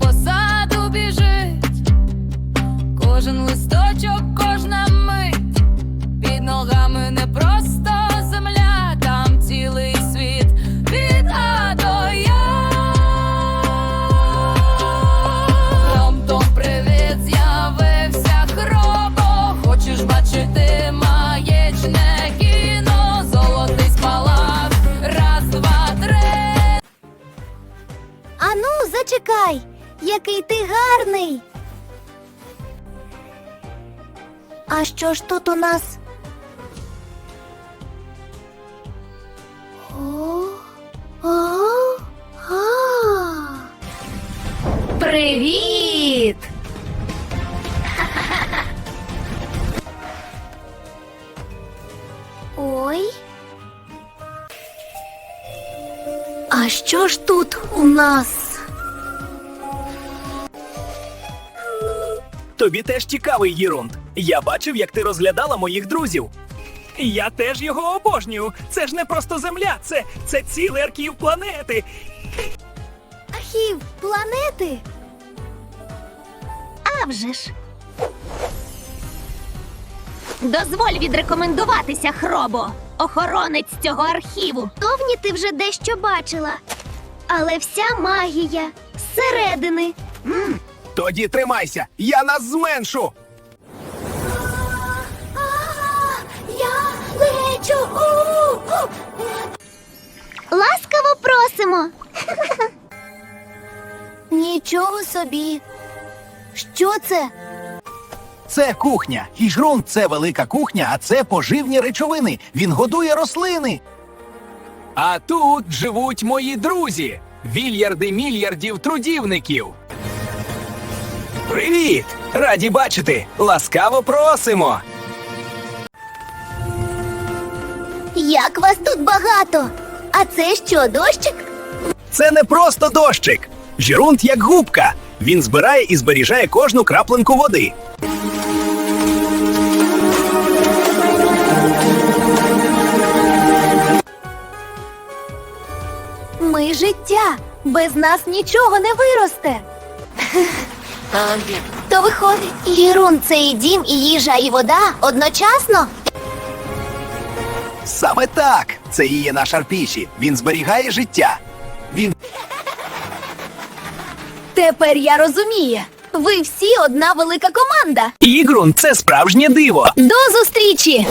по саду біжить, кожен листочок, кожна мить, під ногами не просто земля, там цілий світ від А до Я. Хробо. Хочеш бачити маєчне кіно, золотий спалах, раз, два, три. Ану, зачекай, який ти гарний. А що ж тут у нас? О. Привіт! Ой. А що ж тут у нас? Тобі теж цікавий Єрунд. Я бачив, як ти розглядала моїх друзів. Я теж його обожнюю. Це ж не просто земля, це, це цілий архів планети. Архів планети? А вже ж. Дозволь відрекомендуватися, Хробо, охоронець цього архіву. Товні ти вже дещо бачила. Але вся магія зсередини. Тоді тримайся, я нас зменшу. Я лечу. Ласкаво просимо. Нічого собі. Що це? Це кухня. Гіжрун це велика кухня, а це поживні речовини. Він годує рослини. А тут живуть мої друзі, вільярди мільярдів трудівників. Привіт! Раді бачити! Ласкаво просимо! Як вас тут багато? А це що, дощик? Це не просто дощик. Жірунд як губка. Він збирає і зберігає кожну краплинку води. Ми життя. Без нас нічого не виросте. То виходить, Єрун це і дім, і їжа, і вода одночасно. Саме так. Це і є наш арпіші. Він зберігає життя. Він Тепер я розумію. Ви всі одна велика команда. Ігрун це справжнє диво. До зустрічі!